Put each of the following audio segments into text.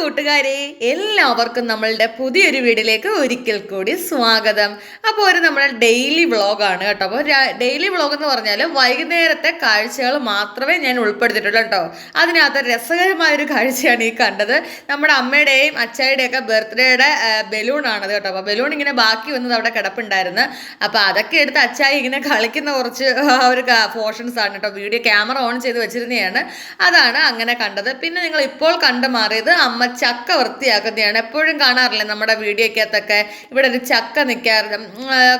കൂട്ടുകാരെ എല്ലാവർക്കും നമ്മളുടെ പുതിയൊരു വീഡിയോയിലേക്ക് ഒരിക്കൽ കൂടി സ്വാഗതം. അപ്പോൾ ഒരു നമ്മുടെ ഡെയിലി വ്ളോഗാണ് കേട്ടോ. അപ്പോൾ ഡെയിലി വ്ളോഗ് എന്ന് പറഞ്ഞാൽ വൈകുന്നേരത്തെ കാഴ്ചകൾ മാത്രമേ ഞാൻ ഉൾപ്പെടുത്തിയിട്ടുള്ളൂ കേട്ടോ. അതിനകത്ത് രസകരമായൊരു കാഴ്ചയാണ് ഈ കണ്ടത്. നമ്മുടെ അമ്മയുടെയും അച്ചായുടെയും ഒക്കെ ബർത്ത്ഡേയുടെ ബലൂണാണത് കേട്ടോ. അപ്പോൾ ബലൂൺ ഇങ്ങനെ ബാക്കി വന്നത് അവിടെ കിടപ്പുണ്ടായിരുന്നു. അപ്പോൾ അതൊക്കെ എടുത്ത് അച്ചായി ഇങ്ങനെ കളിക്കുന്ന കുറച്ച് ഒരു പോർഷൻസ് ആണ് കേട്ടോ. വീഡിയോ ക്യാമറ ഓൺ ചെയ്ത് വെച്ചിരുന്നതാണ് അതാണ് അങ്ങനെ കണ്ടത്. പിന്നെ നിങ്ങൾ ഇപ്പോൾ കണ്ടു മാറിയത് അമ്മ ചക്ക വൃത്തിയാക്കുന്നതാണ്. എപ്പോഴും കാണാറില്ലേ നമ്മുടെ വീഡിയോക്കകത്തൊക്കെ? ഇവിടെ ഒരു ചക്ക നിൽക്കാറുണ്ട്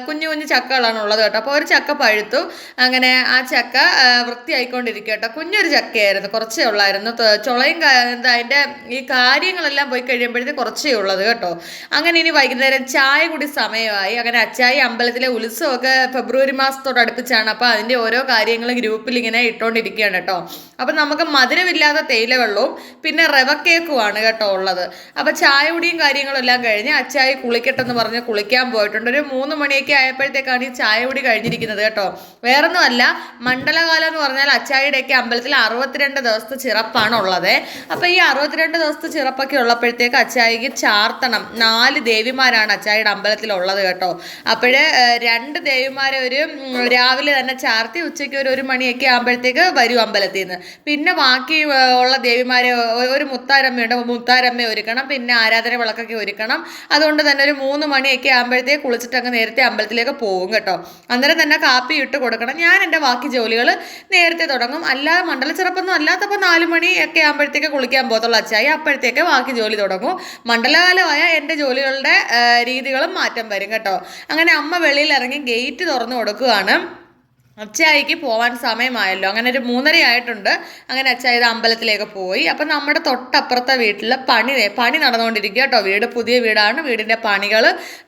കുഞ്ഞു കുഞ്ഞു ചക്കകളാണ് ഉള്ളത് കേട്ടോ. അപ്പോൾ ഒരു ചക്ക പഴുത്തു. അങ്ങനെ ആ ചക്ക വൃത്തിയായിക്കൊണ്ടിരിക്കുക കേട്ടോ കുഞ്ഞൊരു ചക്കയായിരുന്നു കുറച്ചേ ഉള്ളായിരുന്നു. ചുളയും എന്താ അതിന്റെ ഈ കാര്യങ്ങളെല്ലാം പോയി കഴിയുമ്പോഴത്തേക്ക് കുറച്ചേ ഉള്ളത് കേട്ടോ. അങ്ങനെ ഇനി വൈകുന്നേരം ചായ കൂടി സമയമായി. അങ്ങനെ അച്ചായി അമ്പലത്തിലെ ഉത്സവമൊക്കെ ഫെബ്രുവരി മാസത്തോട് അടുപ്പിച്ചാണ് അപ്പോൾ അതിന്റെ ഓരോ കാര്യങ്ങൾ ഗ്രൂപ്പിൽ ഇങ്ങനെ ഇട്ടുകൊണ്ടിരിക്കുകയാണ് കേട്ടോ. അപ്പം നമുക്ക് മധുരമില്ലാത്ത തേയില വെള്ളവും പിന്നെ റവ കേക്കുമാണ് കേട്ടോ ഉള്ളത്. അപ്പം ചായപൊടിയും കാര്യങ്ങളും എല്ലാം കഴിഞ്ഞ് അച്ചായി കുളിക്കട്ടെന്ന് പറഞ്ഞ് കുളിക്കാൻ പോയിട്ടുണ്ട്. ഒരു മൂന്ന് മണിയൊക്കെ ആയപ്പോഴത്തേക്കാണ് ഈ ചായപൊടി കഴിഞ്ഞിരിക്കുന്നത് കേട്ടോ. വേറൊന്നുമല്ല മണ്ഡലകാലം എന്ന് പറഞ്ഞാൽ അച്ചായിയുടെയൊക്കെ അമ്പലത്തിൽ അറുപത്തിരണ്ട് ദിവസത്തെ ചിറപ്പാണ് ഉള്ളത്. അപ്പം ഈ അറുപത്തിരണ്ട് ദിവസത്തെ ചിറപ്പൊക്കെ ഉള്ളപ്പോഴത്തേക്ക് അച്ചായിക്ക് ചാർത്തണം. നാല് ദേവിമാരാണ് അച്ചായിയുടെ അമ്പലത്തിൽ ഉള്ളത് കേട്ടോ. അപ്പോഴ് രണ്ട് ദേവിമാരെ ഒരു രാവിലെ തന്നെ ചാർത്തി ഉച്ചയ്ക്ക് ഒരു ഒരു മണിയൊക്കെ ആകുമ്പോഴത്തേക്ക് വരും അമ്പലത്തിൽ നിന്ന് പിന്നെ ബാക്കി ഉള്ള ദേവിമാരെ ഒരു മുത്താരമ്മയുണ്ട് മുത്താരമ്മ ഒരുക്കണം. പിന്നെ ആരാധന വിളക്കൊക്കെ ഒരുക്കണം. അതുകൊണ്ട് തന്നെ ഒരു മൂന്ന് മണിയൊക്കെ ആകുമ്പോഴത്തേക്ക് കുളിച്ചിട്ട് അങ്ങ് നേരത്തെ അമ്പലത്തിലേക്ക് പോകും കേട്ടോ. അന്നേരം തന്നെ കാപ്പി ഇട്ട് കൊടുക്കണം. ഞാൻ എന്റെ ബാക്കി ജോലികൾ നേരത്തെ തുടങ്ങും. അല്ലാതെ മണ്ഡല ചെറുപ്പൊന്നും അല്ലാത്തപ്പോൾ നാല് മണി ഒക്കെ ആകുമ്പോഴത്തേക്ക് കുളിക്കാൻ പോകത്തുള്ള അച്ചായി. അപ്പോഴത്തേക്ക് ബാക്കി ജോലി തുടങ്ങും. മണ്ഡലകാലമായ എന്റെ ജോലികളുടെ രീതികളും മാറ്റം വരും കേട്ടോ. അങ്ങനെ അമ്മ വെളിയിൽ ഇറങ്ങി ഗേറ്റ് തുറന്നു കൊടുക്കുകയാണ്. അച്ചായിക്ക് പോവാൻ സമയമായല്ലോ. അങ്ങനെ ഒരു മൂന്നര ആയിട്ടുണ്ട്. അങ്ങനെ അച്ചായി ഇത് അമ്പലത്തിലേക്ക് പോയി. അപ്പം നമ്മുടെ തൊട്ടപ്പുറത്തെ വീട്ടിൽ പണി പണി നടന്നുകൊണ്ടിരിക്കുക കേട്ടോ. വീട് പുതിയ വീടാണ്. വീടിന്റെ പണികൾ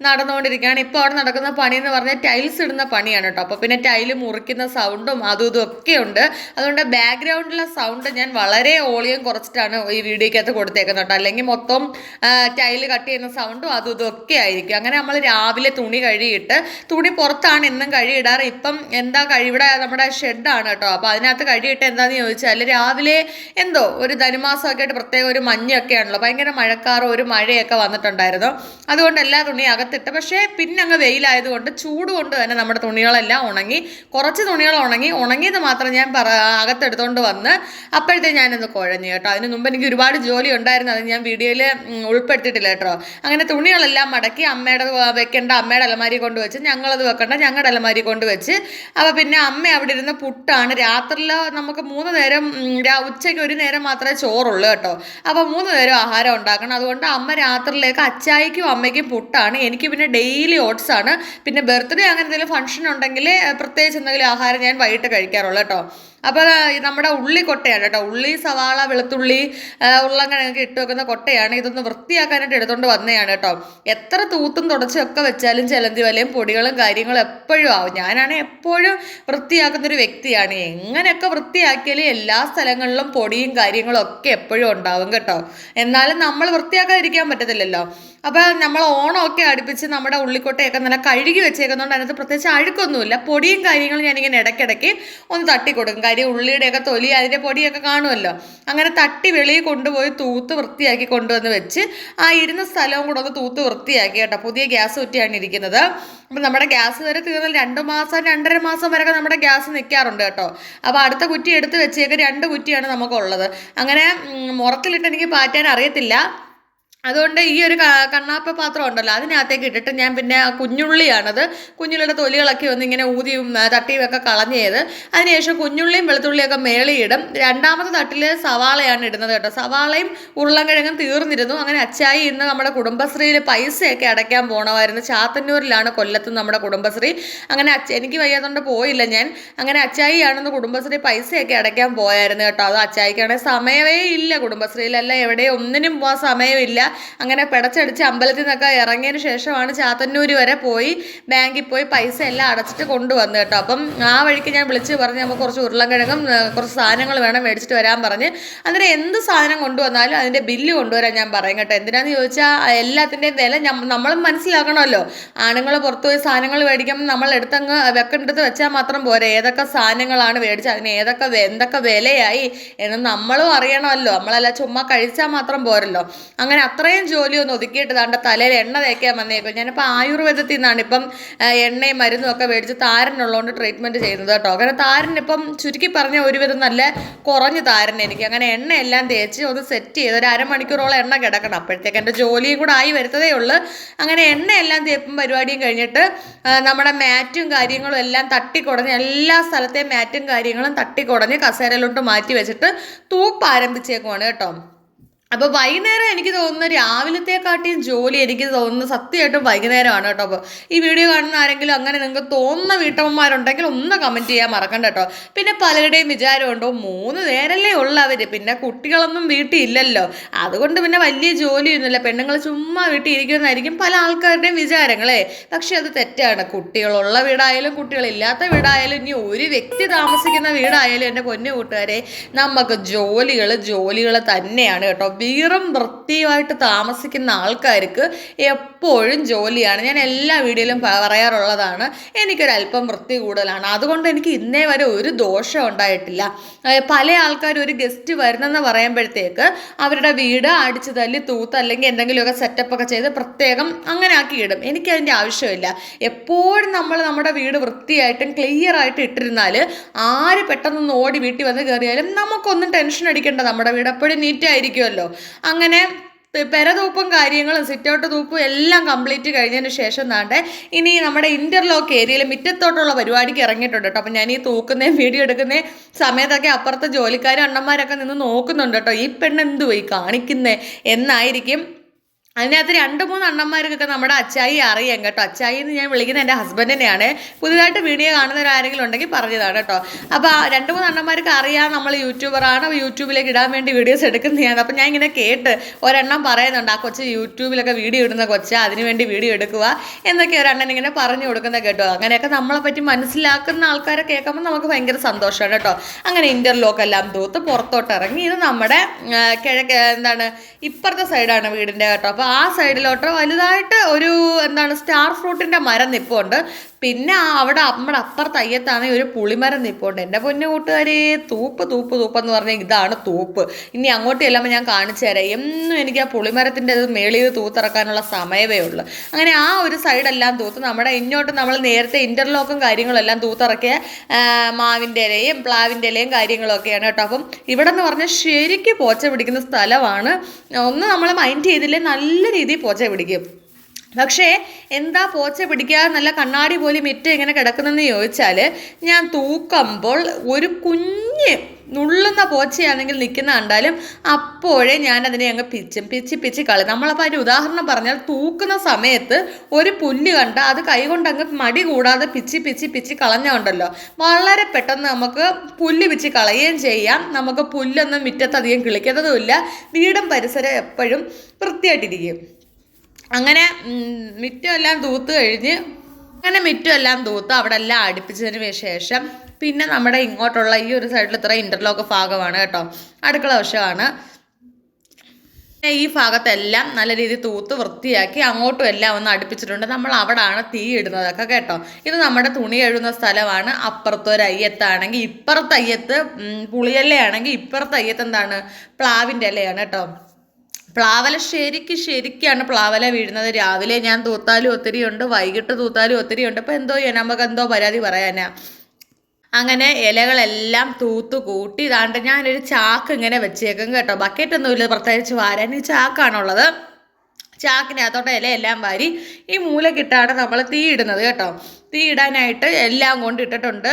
നടന്നുകൊണ്ടിരിക്കുകയാണ്. ഇപ്പോൾ അവിടെ നടക്കുന്ന പണി എന്ന് പറഞ്ഞാൽ ടൈൽസ് ഇടുന്ന പണിയാണ് കേട്ടോ. അപ്പോൾ പിന്നെ ടൈൽ മുറിക്കുന്ന സൗണ്ടും അതും ഇതും ഒക്കെ ഉണ്ട്. അതുകൊണ്ട് ബാക്ക്ഗ്രൗണ്ടിലെ സൗണ്ട് ഞാൻ വളരെ ഓളിയം കുറച്ചിട്ടാണ് ഈ വീഡിയോക്കകത്ത് കൊടുത്തേക്കുന്നത് കേട്ടോ. അല്ലെങ്കിൽ മൊത്തം ടൈൽ കട്ട് ചെയ്യുന്ന സൗണ്ടും അതും ഇതും ഒക്കെ ആയിരിക്കും. അങ്ങനെ നമ്മൾ രാവിലെ തുണി കഴുകിയിട്ട് തുണി പുറത്താണ് എന്നും കഴുകിയിടാറ്. ഇപ്പം എന്താ ഇവിടെ നമ്മുടെ ഷെഡാണ് കേട്ടോ. അപ്പോൾ അതിനകത്ത് കഴിയിട്ട് എന്താണെന്ന് ചോദിച്ചാൽ രാവിലെ എന്തോ ഒരു ധനുമാസമൊക്കെ ആയിട്ട് പ്രത്യേക ഒരു മഞ്ഞൊക്കെ ആണല്ലോ ഭയങ്കര മഴക്കാറും ഒരു മഴയൊക്കെ വന്നിട്ടുണ്ടായിരുന്നു. അതുകൊണ്ട് എല്ലാ തുണിയും അകത്തിട്ട് പക്ഷേ പിന്നെ അങ്ങ് വെയിലായതുകൊണ്ട് ചൂട് കൊണ്ട് തന്നെ നമ്മുടെ തുണികളെല്ലാം ഉണങ്ങി കുറച്ച് തുണികൾ ഉണങ്ങി ഉണങ്ങിയത് മാത്രം ഞാൻ പറ അകത്തെടുത്തോണ്ട് വന്ന് അപ്പോഴത്തേ ഞാനൊന്ന് കുഴഞ്ഞു കേട്ടോ. അതിന് മുമ്പ് എനിക്ക് ഒരുപാട് ജോലി ഉണ്ടായിരുന്നു. അത് ഞാൻ വീഡിയോയിൽ ഉൾപ്പെടുത്തിയിട്ടില്ല കേട്ടോ. അങ്ങനെ തുണികളെല്ലാം മടക്കി അമ്മയുടെ വെക്കേണ്ട അമ്മയുടെ അലമാരി കൊണ്ട് വെച്ച് ഞങ്ങളത് വെക്കേണ്ട ഞങ്ങളുടെ അലമാരി കൊണ്ട് വെച്ച് അപ്പോൾ പിന്നെ അമ്മ അവിടെ ഇരുന്ന് പുട്ടാണ്. രാത്രിയിൽ നമുക്ക് മൂന്ന് നേരം ഉച്ചയ്ക്ക് ഒരു നേരം മാത്രമേ ചോറുള്ളൂ കേട്ടോ. അപ്പോൾ മൂന്ന് നേരം ആഹാരം ഉണ്ടാക്കണം. അതുകൊണ്ട് അമ്മ രാത്രിയിലേക്ക് അച്ചായിക്കും അമ്മയ്ക്കും പുട്ടാണ്. എനിക്ക് പിന്നെ ഡെയിലി ഓട്സ് ആണ്. പിന്നെ ബർത്ത്ഡേ അങ്ങനെ എന്തെങ്കിലും ഫംഗ്ഷൻ ഉണ്ടെങ്കിൽ പ്രത്യേകിച്ച് എന്തെങ്കിലും ആഹാരം ഞാൻ വൈകിട്ട് കഴിക്കാറുള്ളൂ കേട്ടോ. അപ്പോൾ നമ്മുടെ ഉള്ളി കൊട്ടയാണ് കേട്ടോ. ഉള്ളി സവാള വെളുത്തുള്ളി ഉരുളക്കിഴങ്ങൊക്കെ ഇട്ട് വെക്കുന്ന കൊട്ടയാണ്. ഇതൊന്ന് വൃത്തിയാക്കാനായിട്ട് എടുത്തുകൊണ്ട് വന്നതാണ് കേട്ടോ. എത്ര തൂത്തും തുടച്ചൊക്കെ വെച്ചാലും ചിലന്തി വലയും പൊടികളും കാര്യങ്ങളും എപ്പോഴും ആവും. ഞാനാണെങ്കിൽ എപ്പോഴും വൃത്തിയാക്കുന്നൊരു വ്യക്തിയാണ്. എങ്ങനെയൊക്കെ വൃത്തിയാക്കിയാലും എല്ലാ സ്ഥലങ്ങളിലും പൊടിയും കാര്യങ്ങളും ഒക്കെ എപ്പോഴും ഉണ്ടാവും കേട്ടോ. എന്നാലും നമ്മൾ വൃത്തിയാക്കാതിരിക്കാൻ പറ്റത്തില്ലല്ലോ. അപ്പോൾ നമ്മൾ ഓണമൊക്കെ അടുപ്പിച്ച് നമ്മുടെ ഉള്ളിക്കൊട്ടയൊക്കെ നല്ല കഴുകി വെച്ചേക്കുന്നതുകൊണ്ട് അതിനകത്ത് പ്രത്യേകിച്ച് അഴുക്കൊന്നുമില്ല. പൊടിയും കാര്യങ്ങളും ഞാനിങ്ങനെ ഇടയ്ക്കിടയ്ക്ക് ഒന്ന് തട്ടി കൊടുക്കും കാര്യം ഉള്ളിയുടെയൊക്കെ തൊലി അതിന്റെ പൊടിയൊക്കെ കാണുമല്ലോ. അങ്ങനെ തട്ടി വെളിയിൽ കൊണ്ടുപോയി തൂത്ത് വൃത്തിയാക്കി കൊണ്ടുവന്ന് വെച്ച് ആ ഇരുന്ന സ്ഥലവും കൂടെ ഒന്ന് തൂത്ത് വൃത്തിയാക്കി കേട്ടോ. പുതിയ ഗ്യാസ് കുറ്റിയാണ് ഇരിക്കുന്നത്. അപ്പം നമ്മുടെ ഗ്യാസ് വരെ തീർന്നാൽ രണ്ട് മാസം രണ്ടര മാസം വരെയൊക്കെ നമ്മുടെ ഗ്യാസ് നിൽക്കാറുണ്ട് കേട്ടോ. അപ്പോൾ അടുത്ത കുറ്റി എടുത്ത് വെച്ചേക്ക് രണ്ട് കുറ്റിയാണ് നമുക്കുള്ളത്. അങ്ങനെ മുറത്തിലിട്ട് എനിക്ക് പാറ്റാൻ അറിയത്തില്ല. അതുകൊണ്ട് ഈ ഒരു കണ്ണാപ്പ പാത്രം ഉണ്ടല്ലോ അതിനകത്തേക്ക് ഇട്ടിട്ട് ഞാൻ പിന്നെ കുഞ്ഞുള്ളിയാണത്. കുഞ്ഞുള്ളിയുടെ തൊലികളൊക്കെ ഒന്ന് ഇങ്ങനെ ഊതിയും തട്ടിയും ഒക്കെ കളഞ്ഞത്. അതിനുശേഷം കുഞ്ഞുള്ളിയും വെളുത്തുള്ളിയൊക്കെ മേളിയിടും. രണ്ടാമത്തെ തട്ടിൽ സവാളയാണ് ഇടുന്നത് കേട്ടോ. സവാളയും ഉരുളൻകിഴങ്ങും തീർന്നിരുന്നു. അങ്ങനെ അച്ചായി ഇന്ന് നമ്മുടെ കുടുംബശ്രീയിൽ പൈസയൊക്കെ അടയ്ക്കാൻ പോകണമായിരുന്നു ചാത്തന്നൂരിലാണ് കൊല്ലത്ത് നമ്മുടെ കുടുംബശ്രീ. അങ്ങനെ അച്ഛ എനിക്ക് വയ്യാത്തതുകൊണ്ട് പോയില്ല ഞാൻ. അങ്ങനെ അച്ചായി ആണെന്ന് കുടുംബശ്രീ പൈസയൊക്കെ അടയ്ക്കാൻ പോയായിരുന്നു കേട്ടോ. അത് അച്ചായിക്കാണെങ്കിൽ സമയമേ ഇല്ല കുടുംബശ്രീയിലല്ല. എവിടെ ഒന്നിനും പോകാൻ സമയമില്ല. അങ്ങനെ പിടച്ചടിച്ച് അമ്പലത്തിൽ നിന്നൊക്കെ ഇറങ്ങിയതിന് ശേഷമാണ് ചാത്തന്നൂര് വരെ പോയി ബാങ്കിൽ പോയി പൈസ എല്ലാം അടച്ചിട്ട് കൊണ്ടുവന്നു കേട്ടോ. അപ്പം ആ വഴിക്ക് ഞാൻ വിളിച്ച് പറഞ്ഞ് നമുക്ക് കുറച്ച് ഉരുളക്കിഴങ്ങും കുറച്ച് സാധനങ്ങൾ വേണം മേടിച്ചിട്ട് വരാൻ പറഞ്ഞ് അന്നേരം എന്ത് സാധനം കൊണ്ടുവന്നാലും അതിന്റെ ബില്ല് കൊണ്ടുവരാൻ ഞാൻ പറയും കേട്ടോ. എന്തിനാന്ന് ചോദിച്ചാൽ എല്ലാത്തിന്റെയും വില നമ്മളും മനസ്സിലാക്കണമല്ലോ. ആണുങ്ങൾ പുറത്ത് പോയി സാധനങ്ങൾ മേടിക്കുമ്പോൾ നമ്മൾ എടുത്തങ്ങ് വെക്കേണ്ടടുത്ത് വെച്ചാൽ മാത്രം പോരെ. ഏതൊക്കെ സാധനങ്ങളാണ് മേടിച്ചത് അതിന് ഏതൊക്കെ എന്തൊക്കെ വിലയായി എന്ന് നമ്മളും അറിയണമല്ലോ. നമ്മളല്ല ചുമ്മാ കഴിച്ചാൽ മാത്രം പോരല്ലോ. അങ്ങനെ അത്രയും ജോലി ഒന്ന് ഒതുക്കിയിട്ട് താണ്ട തലയിൽ എണ്ണ തേക്കാൻ വന്നേക്കും ഞാനിപ്പോൾ ആയുർവേദത്തിൽ നിന്നാണ് ഇപ്പം എണ്ണയും മരുന്നും ഒക്കെ മേടിച്ച് താരനുള്ളതുകൊണ്ട് ട്രീറ്റ്മെന്റ് ചെയ്യുന്നത് കേട്ടോ. അങ്ങനെ താരനിപ്പം ചുരുക്കി പറഞ്ഞ ഒരുവിധം നല്ല കുറഞ്ഞ് താരൻ എനിക്ക്. അങ്ങനെ എണ്ണയെല്ലാം തേച്ച് ഒന്ന് സെറ്റ് ചെയ്ത് ഒരു അരമണിക്കൂറോളം എണ്ണ കിടക്കണം. അപ്പോഴത്തേക്ക് എന്റെ ജോലിയും കൂടെ ആയി വരുത്തതേ ഉള്ളൂ. അങ്ങനെ എണ്ണയെല്ലാം തേപ്പും പരിപാടിയും കഴിഞ്ഞിട്ട് നമ്മുടെ മാറ്റും കാര്യങ്ങളും എല്ലാം തട്ടിക്കുടഞ്ഞ് എല്ലാ സ്ഥലത്തെയും മാറ്റും കാര്യങ്ങളും തട്ടിക്കുടഞ്ഞ് കസേരയിലോട്ട് മാറ്റി വെച്ചിട്ട് തൂപ്പ് ആരംഭിച്ചേക്കുവാണ് കേട്ടോ. അപ്പോൾ വൈകുന്നേരം എനിക്ക് തോന്നുന്ന രാവിലത്തെക്കാട്ടിയും ജോലി എനിക്ക് തോന്നുന്നത് സത്യമായിട്ടും വൈകുന്നേരമാണ് കേട്ടോ. അപ്പോൾ ഈ വീഡിയോ കാണുന്ന ആരെങ്കിലും അങ്ങനെ നിങ്ങൾക്ക് തോന്നുന്ന വീട്ടമ്മമാരുണ്ടെങ്കിൽ ഒന്ന് കമന്റ് ചെയ്യാൻ മറക്കണ്ട കേട്ടോ. പിന്നെ പലരുടെയും വിചാരമുണ്ടോ മൂന്ന് നേരല്ലേ ഉള്ളവർ പിന്നെ കുട്ടികളൊന്നും വീട്ടിൽ ഇല്ലല്ലോ അതുകൊണ്ട് പിന്നെ വലിയ ജോലിയൊന്നുമില്ല. പെണ്ണുങ്ങൾ ചുമ്മാ വീട്ടിൽ ഇരിക്കുമെന്നായിരിക്കും പല ആൾക്കാരുടെയും വിചാരങ്ങളെ. പക്ഷെ അത് തെറ്റാണ്. കുട്ടികളുള്ള വീടായാലും കുട്ടികളില്ലാത്ത വീടായാലും ഇനി ഒരു വ്യക്തി താമസിക്കുന്ന വീടായാലും എന്റെ പൊന്നു കൂട്ടുകാരെ നമുക്ക് ജോലികൾ ജോലികൾ തന്നെയാണ് കേട്ടോ. വീറും വൃത്തിയുമായിട്ട് താമസിക്കുന്ന ആൾക്കാർക്ക് എപ്പോഴും ജോലിയാണ്. ഞാൻ എല്ലാ വീഡിയോയിലും പറയാറുള്ളതാണ് എനിക്കൊരല്പം വൃത്തി കൂടുതലാണ്. അതുകൊണ്ട് എനിക്ക് ഇന്നേ വരെ ഒരു ദോഷം ഉണ്ടായിട്ടില്ല. പല ആൾക്കാർ ഒരു ഗസ്റ്റ് വരുന്നെന്ന് പറയുമ്പോഴത്തേക്ക് അവരുടെ വീട് അടിച്ചു തല്ലി തൂത്ത് അല്ലെങ്കിൽ എന്തെങ്കിലുമൊക്കെ സെറ്റപ്പ് ഒക്കെ ചെയ്ത് പ്രത്യേകം അങ്ങനെ ആക്കി ഇടും. എനിക്കതിന്റെ ആവശ്യമില്ല. എപ്പോഴും നമ്മൾ നമ്മുടെ വീട് വൃത്തിയായിട്ടും ക്ലിയർ ആയിട്ട് ഇട്ടിരുന്നാൽ ആര് പെട്ടെന്ന് ഓടി വീട്ടിൽ വന്ന് കയറിയാലും നമുക്കൊന്നും ടെൻഷൻ അടിക്കേണ്ട. നമ്മുടെ വീട് എപ്പോഴും നീറ്റ് ആയിരിക്കുമല്ലോ അങ്ങനെ പെരതൂപ്പും കാര്യങ്ങളും സിറ്റൗട്ട് തൂപ്പും എല്ലാം കംപ്ലീറ്റ് കഴിഞ്ഞതിന് ശേഷം നാട്ടെ ഇനി നമ്മുടെ ഇന്റർലോക്ക് ഏരിയയിൽ മുറ്റത്തോട്ടുള്ള പരിപാടിക്ക് ഇറങ്ങിയിട്ടുണ്ട് കേട്ടോ. അപ്പം ഞാൻ ഈ തൂക്കുന്നേയും വീഡിയോ എടുക്കുന്ന സമയത്തൊക്കെ അപ്പുറത്തെ ജോലിക്കാരും അണ്ണന്മാരൊക്കെ നിന്ന് നോക്കുന്നുണ്ട് കേട്ടോ. ഈ പെണ്ണ് പോയി കാണിക്കുന്നേ? എന്നായിരിക്കും അതിനകത്ത് രണ്ട് മൂന്ന് അണ്ണന്മാർക്കൊക്കെ നമ്മുടെ അച്ചായി അറിയാം കേട്ടോ. അച്ചായി എന്ന് ഞാൻ വിളിക്കുന്ന എന്റെ ഹസ്ബൻഡിനെയാണ് പുതിയതായിട്ട് വീഡിയോ കാണുന്നവരാരെങ്കിലും ഉണ്ടെങ്കിൽ പറഞ്ഞതാണ് കേട്ടോ. അപ്പോൾ രണ്ട് മൂന്ന് അണ്ണന്മാർക്ക് അറിയാം നമ്മൾ യൂട്യൂബറാണ് യൂട്യൂബിലേക്ക് ഇടാൻ വേണ്ടി വീഡിയോസ് എടുക്കുന്നതാണ്. അപ്പോൾ ഞാൻ ഇങ്ങനെ കേട്ട് ഒരെണ്ണം പറയുന്നുണ്ട്. ആ കൊച്ച് യൂട്യൂബിലൊക്കെ വീഡിയോ ഇടുന്ന കൊച്ച് അതിനുവേണ്ടി വീഡിയോ എടുക്കുക എന്നൊക്കെ ഒരെണ്ണം ഇങ്ങനെ പറഞ്ഞു കൊടുക്കുന്ന കേട്ടോ. അങ്ങനെയൊക്കെ നമ്മളെ പറ്റി മനസ്സിലാക്കുന്ന ആൾക്കാരെ കേൾക്കുമ്പോൾ നമുക്ക് ഭയങ്കര സന്തോഷമാണ് കേട്ടോ. അങ്ങനെ ഇന്റർലോക്ക് എല്ലാം തൂത്ത് പുറത്തോട്ട് ഇറങ്ങി. ഇത് നമ്മുടെ കിഴക്ക് എന്താണ് ഇപ്പുറത്തെ സൈഡാണ് വീടിന്റെ കേട്ടോ. അപ്പോൾ ആ സൈഡിലോട്ട് വലുതായിട്ട് ഒരു എന്താണ് സ്റ്റാർ ഫ്രൂട്ടിന്റെ മരം നിൽപ്പുണ്ട് പിന്നെ അവിടെ നമ്മുടെ അപ്പുറത്ത് അയ്യത്താണെങ്കിൽ ഒരു പുളിമരം നിൽപ്പുണ്ട് എന്റെ പൊന്നു കൂട്ടുകാരെ തൂപ്പ് തൂപ്പ് എന്ന് പറഞ്ഞാൽ ഇതാണ് തൂപ്പ്. ഇനി അങ്ങോട്ട് ചെല്ലുമ്പോൾ ഞാൻ കാണിച്ചു തരാം. എന്നും എനിക്ക് ആ പുളിമരത്തിന്റെ അത് മേളിൽ തൂത്തിറക്കാനുള്ള സമയമേ ഉള്ളൂ. അങ്ങനെ ആ ഒരു സൈഡെല്ലാം തൂത്ത് നമ്മുടെ ഇങ്ങോട്ട് നമ്മൾ നേരത്തെ ഇന്റർലോക്കും കാര്യങ്ങളെല്ലാം തൂത്തിറക്കിയ മാവിന്റെ ഇലയും പ്ലാവിന്റെ ഇലയും കാര്യങ്ങളൊക്കെയാണ് കേട്ടോ. അപ്പം ഇവിടെ എന്ന് പറഞ്ഞാൽ ശരിക്കും പോച്ച പിടിക്കുന്ന സ്ഥലമാണ്. ഒന്ന് നമ്മൾ മൈൻഡ് ചെയ്തില്ലേ നല്ല രീതിയിൽ പോച്ച പിടിക്കും. പക്ഷേ എന്താ പോച്ച പിടിക്കാതെ നല്ല കണ്ണാടി പോലും ഇറ്റ എങ്ങനെ കിടക്കുന്നതെന്ന് ചോദിച്ചാൽ ഞാൻ തൂക്കുമ്പോൾ ഒരു കുഞ്ഞ് നുള്ളുന്ന പോച്ചയാണെങ്കിൽ നിൽക്കുന്ന കണ്ടാലും അപ്പോഴേ ഞാൻ അതിനെ അങ്ങ് പിച്ചും പിച്ചി പിച്ചി കളി നമ്മളപ്പോൾ അതിന്റെ ഉദാഹരണം പറഞ്ഞാൽ തൂക്കുന്ന സമയത്ത് ഒരു പുല്ല് കണ്ട അത് കൈകൊണ്ട് അങ്ങ് മടി കൂടാതെ പിച്ചി പിച്ചി പിച്ചി കളഞ്ഞുണ്ടല്ലോ വളരെ പെട്ടെന്ന് നമുക്ക് പുല്ല് പിച്ചി കളയുകയും ചെയ്യാം. നമുക്ക് പുല്ലൊന്നും മുറ്റത്തധികം കിളിക്കുന്നതുമില്ല വീടും പരിസരം എപ്പോഴും വൃത്തിയായിട്ടിരിക്കും. അങ്ങനെ മിറ്റമെല്ലാം തൂത്ത് കഴിഞ്ഞ് അങ്ങനെ മിറ്റമെല്ലാം തൂത്ത് അവിടെ എല്ലാം അടുപ്പിച്ചതിന് ശേഷം പിന്നെ നമ്മുടെ ഇങ്ങോട്ടുള്ള ഈ ഒരു സൈഡിൽ ഇത്ര ഇന്റർലോക്ക് ഭാഗമാണ് കേട്ടോ. അടുക്കള വശമാണ്. ഈ ഭാഗത്തെല്ലാം നല്ല രീതിയിൽ തൂത്ത് വൃത്തിയാക്കി അങ്ങോട്ടും എല്ലാം ഒന്ന് അടുപ്പിച്ചിട്ടുണ്ട്. നമ്മൾ അവിടാണ് തീ ഇടുന്നതൊക്കെ കേട്ടോ. ഇത് നമ്മുടെ തുണി കഴുകുന്ന സ്ഥലമാണ്. അപ്പുറത്തൊരു അയ്യത്താണെങ്കിൽ ഇപ്പുറത്തെ അയ്യത്ത് ഉം, പുളിയല്ലയാണെങ്കിൽ ഇപ്പുറത്തെ അയ്യത്ത് എന്താണ്? പ്ലാവിന്റെ ഇലയാണ് കേട്ടോ. പ്ലാവല ശരിക്ക് ശരിക്കാണ് പ്ലാവല വീഴുന്നത്. രാവിലെ ഞാൻ തൂത്താലും ഒത്തിരി ഉണ്ട് വൈകിട്ട് തൂത്താലും ഒത്തിരി ഉണ്ട്. അപ്പോൾ എന്തോ ചെയ്യാൻ നമുക്ക് എന്തോ പരാതി പറയാനാ. അങ്ങനെ ഇലകളെല്ലാം തൂത്ത് കൂട്ടി ഇതാണ്ട് ഞാനൊരു ചാക്ക് ഇങ്ങനെ വെച്ചേക്കും കേട്ടോ. ബക്കറ്റ് ബക്കറ്റൊന്നുമില്ല പ്രത്യേകിച്ച് വാരാൻ ഈ ചാക്കാണുള്ളത് ചാക്കിനകത്തോട്ട് ഇലയെല്ലാം വാരി ഈ മൂലക്കിട്ടാണ് നമ്മൾ തീ ഇടുന്നത് കേട്ടോ. തീ ഇടാനായിട്ട് എല്ലാം കൊണ്ട് ഇട്ടിട്ടുണ്ട്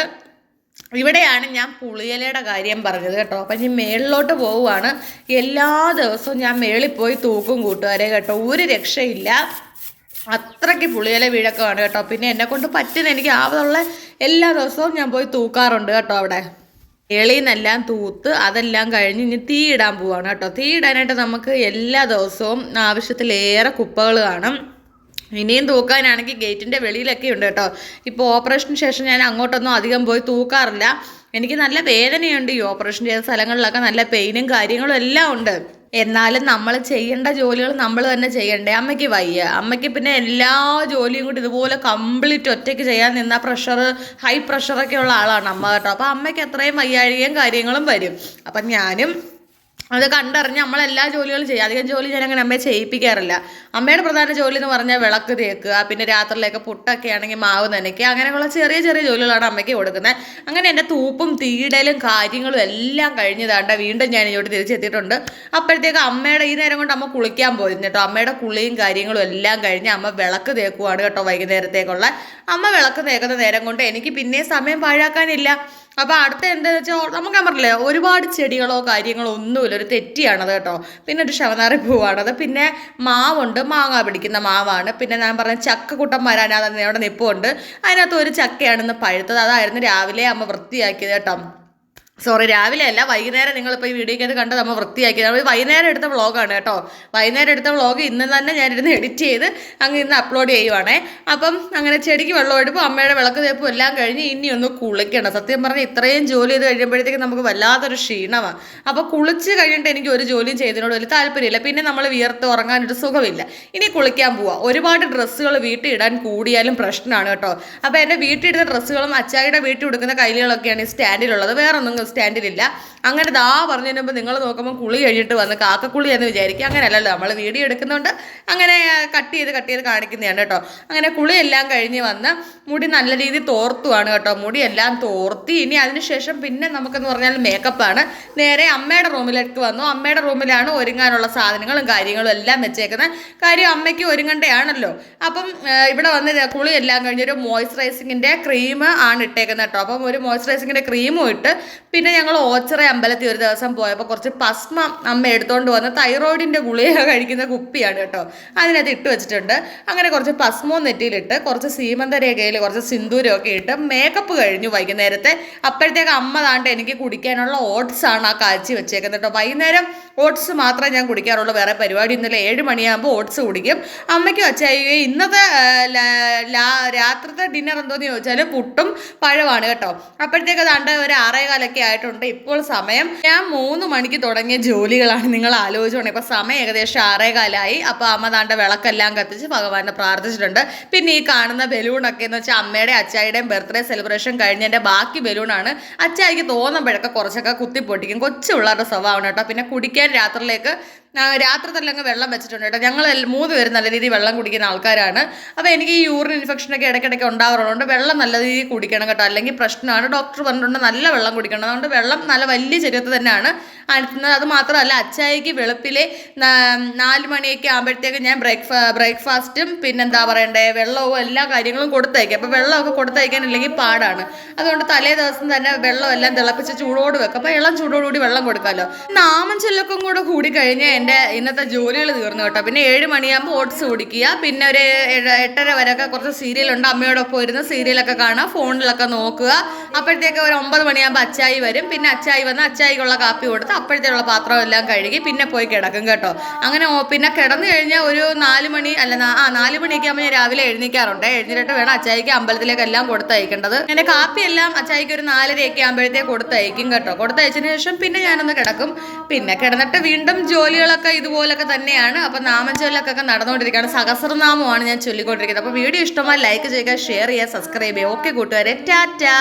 ഇവിടെയാണ് ഞാൻ പുളിയിലയുടെ കാര്യം പറഞ്ഞത് കേട്ടോ. അപ്പം ഇനി മേളിലോട്ട് പോവുകയാണ്. എല്ലാ ദിവസവും ഞാൻ മേളിൽ പോയി തൂക്കും കൂട്ടുകാരെ കേട്ടോ. ഒരു രക്ഷയില്ല. അത്രയ്ക്ക് പുളിയില വീഴക്കമാണ് കേട്ടോ. പിന്നെ എന്നെ കൊണ്ട് പറ്റുന്ന എനിക്ക് ആവതുള്ള എല്ലാ ദിവസവും ഞാൻ പോയി തൂക്കാറുണ്ട് കേട്ടോ അവിടെ. എളിന്നെല്ലാം തൂത്ത് അതെല്ലാം കഴിഞ്ഞ് ഇനി തീ ഇടാൻ പോവാണ് കേട്ടോ. തീ ഇടാനായിട്ട് നമുക്ക് എല്ലാ ദിവസവും ആവശ്യത്തിലേറെ കുപ്പകൾ കാണും. ഇനിയും തൂക്കാനാണെങ്കിൽ ഗേറ്റിന്റെ വെളിയിലൊക്കെ ഉണ്ട് കേട്ടോ. ഇപ്പോൾ ഓപ്പറേഷന് ശേഷം ഞാൻ അങ്ങോട്ടൊന്നും അധികം പോയി തൂക്കാറില്ല. എനിക്ക് നല്ല വേദനയുണ്ട് ഈ ഓപ്പറേഷൻ ചെയ്ത സ്ഥലങ്ങളിലൊക്കെ നല്ല പെയിനും കാര്യങ്ങളും എല്ലാം ഉണ്ട്. എന്നാലും നമ്മൾ ചെയ്യേണ്ട ജോലികൾ നമ്മൾ തന്നെ ചെയ്യണ്ടേ. അമ്മയ്ക്ക് വയ്യ. അമ്മയ്ക്ക് പിന്നെ എല്ലാ ജോലിയും കൂടി ഇതുപോലെ കംപ്ലീറ്റ് ഒറ്റയ്ക്ക് ചെയ്യാൻ നിന്ന പ്രഷർ ഹൈ പ്രഷറൊക്കെ ഉള്ള ആളാണ് അമ്മ കേട്ടോ. അപ്പോൾ അമ്മയ്ക്ക് അത്രയും വയ്യാഴികയും കാര്യങ്ങളും വരും. അപ്പം ഞാനും അത് കണ്ടറിഞ്ഞ് നമ്മളെല്ലാ ജോലികളും ചെയ്യും. അധികം ജോലി ഞാൻ അങ്ങനെ അമ്മയെ ചെയ്യിപ്പിക്കാറില്ല. അമ്മയുടെ പ്രധാന ജോലി എന്ന് പറഞ്ഞാൽ വിളക്ക് തേക്കുക പിന്നെ രാത്രിയിലേക്ക് പുട്ടൊക്കെ ആണെങ്കിൽ മാവ് നനയ്ക്കുക അങ്ങനെയുള്ള ചെറിയ ചെറിയ ജോലികളാണ് അമ്മയ്ക്ക് കൊടുക്കുന്നത്. അങ്ങനെ എന്റെ തൂപ്പും തീടലും കാര്യങ്ങളും എല്ലാം കഴിഞ്ഞതാണ്ട് വീണ്ടും ഞാൻ ഇങ്ങോട്ട് തിരിച്ചെത്തിയിട്ടുണ്ട്. അപ്പോഴത്തേക്ക് അമ്മയുടെ ഈ നേരം കൊണ്ട് അമ്മ കുളിക്കാൻ പോയിരുന്നു കേട്ടോ. അമ്മയുടെ കുളിയും കാര്യങ്ങളും എല്ലാം കഴിഞ്ഞ് അമ്മ വിളക്ക് തേക്കുവാണ് കേട്ടോ വൈകുന്നേരത്തേക്കുള്ള. അമ്മ വിളക്ക് തേക്കുന്ന നേരം കൊണ്ട് എനിക്ക് പിന്നെ സമയം പാഴാക്കാനില്ല. അപ്പോൾ അടുത്ത എന്താണെന്ന് വെച്ചാൽ നമുക്ക് ഞാൻ പറഞ്ഞില്ലേ ഒരുപാട് ചെടികളോ കാര്യങ്ങളോ ഒന്നുമില്ല ഒരു തെറ്റിയാണത് കേട്ടോ. പിന്നെ ഒരു ശവനാറി പൂവാണത് പിന്നെ മാവുണ്ട് മാങ്ങ പിടിക്കുന്ന മാവാണ്. പിന്നെ ഞാൻ പറഞ്ഞ ചക്കക്കുട്ടം വരാൻ അവിടെ നിപ്പുണ്ട്. അതിനകത്ത് ഒരു ചക്കയാണെന്ന് പഴുത്തത്. അതായിരുന്നു രാവിലെ അമ്മ വൃത്തിയാക്കിയത് കേട്ടോ. സോറി രാവിലെ അല്ല വൈകുന്നേരം നിങ്ങളിപ്പോൾ ഈ വീഡിയോ വീഡിയോക്കകത്ത് കണ്ട് നമ്മൾ വൃത്തിയാക്കി. നമ്മൾ വൈകുന്നേരം എടുത്ത വ്ളോഗാണ് കേട്ടോ. വൈകുന്നേരം എടുത്ത വ്ളോഗ് ഇന്ന് തന്നെ ഞാനിരുന്ന് എഡിറ്റ് ചെയ്ത് അങ്ങ് ഇന്ന് അപ്ലോഡ് ചെയ്യുവാണേ. അപ്പം അങ്ങനെ ചെടിക്ക് വെള്ളം എടുപ്പും അമ്മയുടെ വിളക്ക് തേപ്പും എല്ലാം കഴിഞ്ഞ് ഇനി ഒന്ന് കുളിക്കണം. സത്യം പറഞ്ഞാൽ ഇത്രയും ജോലി ചെയ്ത് കഴിയുമ്പോഴത്തേക്ക് നമുക്ക് വല്ലാത്തൊരു ക്ഷീണമാണ് അപ്പോൾ കുളിച്ച് കഴിഞ്ഞിട്ട് എനിക്ക് ഒരു ജോലിയും ചെയ്തതിനോട് വലിയ താല്പര്യമില്ല. പിന്നെ നമ്മൾ വിയർത്ത് ഉറങ്ങാനൊരു സുഖമില്ല. ഇനി കുളിക്കാൻ പോവാം. ഒരുപാട് ഡ്രസ്സുകൾ വീട്ടിൽ ഇടാൻ കൂടിയാലും പ്രശ്നമാണ് കേട്ടോ. അപ്പോൾ എന്റെ വീട്ടിലിടുന്ന ഡ്രസ്സുകളും അച്ചായിയുടെ വീട്ടിൽ കൊടുക്കുന്ന കൈലികളൊക്കെയാണ് ഈ സ്റ്റാൻഡിലുള്ളത്. വേറെ ഒന്നും സ്റ്റാൻഡിലില്ല അങ്ങനെ ദാ പറഞ്ഞു മുമ്പ് നിങ്ങൾ നോക്കുമ്പോൾ കുളി കഴിഞ്ഞിട്ട് വന്ന് കാക്കക്കുളി എന്ന് വിചാരിക്കും. അങ്ങനെയല്ലല്ലോ നമ്മൾ വീഡിയോ എടുക്കുന്നുണ്ട് അങ്ങനെ കട്ട് ചെയ്ത് കട്ട് ചെയ്ത് കാണിക്കുന്നതാണ് കേട്ടോ. അങ്ങനെ കുളിയെല്ലാം കഴിഞ്ഞ് വന്ന് മുടി നല്ല രീതിയിൽ തോർത്തുവാണ് കേട്ടോ. മുടിയെല്ലാം തോർത്തി. ഇനി അതിനുശേഷം പിന്നെ നമുക്കെന്ന് പറഞ്ഞാൽ മേക്കപ്പാണ് നേരെ അമ്മയുടെ റൂമിലേക്ക് വന്നു. അമ്മയുടെ റൂമിലാണ് ഒരുങ്ങാനുള്ള സാധനങ്ങളും കാര്യങ്ങളും എല്ലാം വെച്ചേക്കുന്നത്. കാര്യം അമ്മയ്ക്ക് ഒരുങ്ങണ്ടയാണല്ലോ. അപ്പം ഇവിടെ വന്ന് കുളിയെല്ലാം കഴിഞ്ഞൊരു മോയ്സ്ചറൈസിങ്ങിന്റെ ക്രീം ആണ് ഇട്ടേക്കുന്നത് കേട്ടോ. അപ്പം ഒരു മോയ്സ്ചറൈസിങ്ങിന്റെ ക്രീമും ഇട്ട് പിന്നെ ഞങ്ങൾ ഓച്ചറ അമ്പലത്തിൽ ഒരു ദിവസം പോയപ്പോൾ കുറച്ച് പസ്മ അമ്മ എടുത്തുകൊണ്ട് വന്ന തൈറോയിഡിന്റെ ഗുളിക കഴിക്കുന്ന കുപ്പിയാണ് കേട്ടോ. അതിനകത്ത് ഇട്ട് വെച്ചിട്ടുണ്ട്. അങ്ങനെ കുറച്ച് പസ്മോ നെറ്റിയിലിട്ട് കുറച്ച് സീമന്ത രേഖയിൽ കുറച്ച് സിന്ദൂരമൊക്കെ ഇട്ട് മേക്കപ്പ് കഴിഞ്ഞു വൈകുന്നേരത്തെ. അപ്പോഴത്തേക്ക് അമ്മ താണ്ട് എനിക്ക് കുടിക്കാനുള്ള ഓട്സ് ആണ് ആ കാച്ചി വെച്ചേക്കുന്നത് കേട്ടോ. വൈകുന്നേരം ഓട്സ് മാത്രമേ ഞാൻ കുടിക്കാറുള്ളൂ. വേറെ പരിപാടി ഇന്നലെ ഏഴ് മണിയാകുമ്പോൾ ഓട്സ് കുടിക്കും. അമ്മയ്ക്ക് വെച്ചാൽ ഇന്നത്തെ രാത്രിത്തെ ഡിന്നർ എന്തോന്ന് ചോദിച്ചാൽ പുട്ടും പഴമാണ് കേട്ടോ. അപ്പോഴത്തേക്ക് താണ്ട് ഒരു ആറേകാലൊക്കെ ആയിട്ടുണ്ട്. ഇപ്പോൾ ഞാൻ മൂന്ന് മണിക്ക് തുടങ്ങിയ ജോലികളാണ് നിങ്ങൾ ആലോചിച്ചോണ്ട് ഇപ്പൊ സമയം ഏകദേശം ആറേകാലായി. അപ്പൊ അമ്മ താണ്ട വിളക്കെല്ലാം കത്തിച്ച് ഭഗവാനെ പ്രാർത്ഥിച്ചിട്ടുണ്ട്. പിന്നെ ഈ കാണുന്ന ബലൂണൊക്കെ എന്ന് വെച്ചാൽ അമ്മയുടെ അച്ചായിയുടെയും ബർത്ത്ഡേ സെലിബ്രേഷൻ കഴിഞ്ഞതിന്റെ ബാക്കി ബലൂണാണ് അച്ചായിക്ക് തോന്നുമ്പോഴൊക്കെ കുറച്ചൊക്കെ കുത്തിപ്പൊട്ടിക്കും. കൊച്ചു പിള്ളേരുടെ സ്വഭാവമാണ് കേട്ടോ. പിന്നെ കുടിക്കാൻ രാത്രിയിലേക്ക് രാത്രി തന്നെ അങ്ങ് വെള്ളം വെച്ചിട്ടുണ്ട് കേട്ടോ. ഞങ്ങൾ മൂന്ന് പേരും നല്ല രീതിയിൽ വെള്ളം കുടിക്കുന്ന ആൾക്കാരാണ്. അപ്പോൾ എനിക്ക് ഈ യൂറിൻ ഇൻഫെക്ഷനൊക്കെ ഇടയ്ക്കിടയ്ക്ക് ഉണ്ടാകാറുണ്ട് വെള്ളം നല്ല രീതിയിൽ കുടിക്കണം കേട്ടോ. അല്ലെങ്കിൽ പ്രശ്നമാണ്. ഡോക്ടർ പറഞ്ഞിട്ടുണ്ട് നല്ല വെള്ളം കുടിക്കണം. അതുകൊണ്ട് വെള്ളം നല്ല വലിയ ചെരുവത്ത് തന്നെയാണ് അനത്തുന്നത്. അത് മാത്രമല്ല അച്ചായിക്ക് വെളുപ്പിലെ നാല് മണിയൊക്കെ ആകുമ്പോഴത്തേക്ക് ഞാൻ ബ്രേക്ക്ഫാ ബ്രേക്ക്ഫാസ്റ്റും പിന്നെന്താ പറയണ്ടേ വെള്ളവും എല്ലാ കാര്യങ്ങളും കൊടുത്തയക്കും. അപ്പോൾ വെള്ളമൊക്കെ കൊടുത്തയക്കാനില്ലെങ്കിൽ പാടാണ്. അതുകൊണ്ട് തലേ ദിവസം തന്നെ വെള്ളം എല്ലാം തിളപ്പിച്ച് ചൂടോട് വെക്കും. അപ്പോൾ ഇളം ചൂടോടുകൂടി വെള്ളം കൊടുക്കാമല്ലോ നാമം ചെല്ലൊക്കെ കൂടെ കൂടി കഴിഞ്ഞ് എന്റെ ഇന്നത്തെ ജോലികൾ തീർന്നു കേട്ടോ. പിന്നെ ഏഴ് മണിയാകുമ്പോൾ ഓട്സ് കുടിക്കുക. പിന്നെ ഒരു എട്ടര വരെയൊക്കെ കുറച്ച് സീരിയലുണ്ട് അമ്മയോടൊപ്പം ഇരുന്ന് സീരിയലൊക്കെ കാണുക ഫോണിലൊക്കെ നോക്കുക. അപ്പോഴത്തേക്ക് ഒരു ഒമ്പത് മണിയാകുമ്പോൾ അച്ചായി വരും. പിന്നെ അച്ചായി വന്ന് അച്ചായിക്കുള്ള കാപ്പി കൊടുത്ത് അപ്പോഴത്തേക്കുള്ള പാത്രം എല്ലാം കഴുകി പിന്നെ പോയി കിടക്കും കേട്ടോ. അങ്ങനെ പിന്നെ കിടന്നു കഴിഞ്ഞാൽ ഒരു നാല് മണി അല്ല ആ നാല് മണിയൊക്കെ ആകുമ്പോൾ ഞാൻ രാവിലെ എഴുന്നേക്കാറുണ്ട്. എഴുന്നേറ്റ് വേണം അച്ചായിക്ക് അമ്പലത്തിലേക്ക് എല്ലാം കൊടുത്തയക്കേണ്ടത്. എന്റെ കാപ്പി എല്ലാം അച്ചായിക്ക് ഒരു നാലരയൊക്കെ ആകുമ്പോഴത്തേക്ക് കൊടുത്തയക്കും കേട്ടോ. കൊടുത്തയച്ചതിന് ശേഷം പിന്നെ ഞാനൊന്ന് കിടക്കും. പിന്നെ കിടന്നിട്ട് വീണ്ടും ചൊല്ലുകളൊക്കെ ഇതുപോലൊക്കെ തന്നെയാണ്. അപ്പം നാമചൊല്ലൊക്കെ നടന്നുകൊണ്ടിരിക്കുകയാണ്. സഹസ്രനാമമാണ് ഞാൻ ചൊല്ലിക്കൊണ്ടിരിക്കുന്നത്. അപ്പോൾ വീഡിയോ ഇഷ്ടമായി ലൈക്ക് ചെയ്യുക ഷെയർ ചെയ്യുക സബ്സ്ക്രൈബ് ചെയ്യുക. ഓക്കെ കൂട്ടുകാരെ. ടാറ്റാ.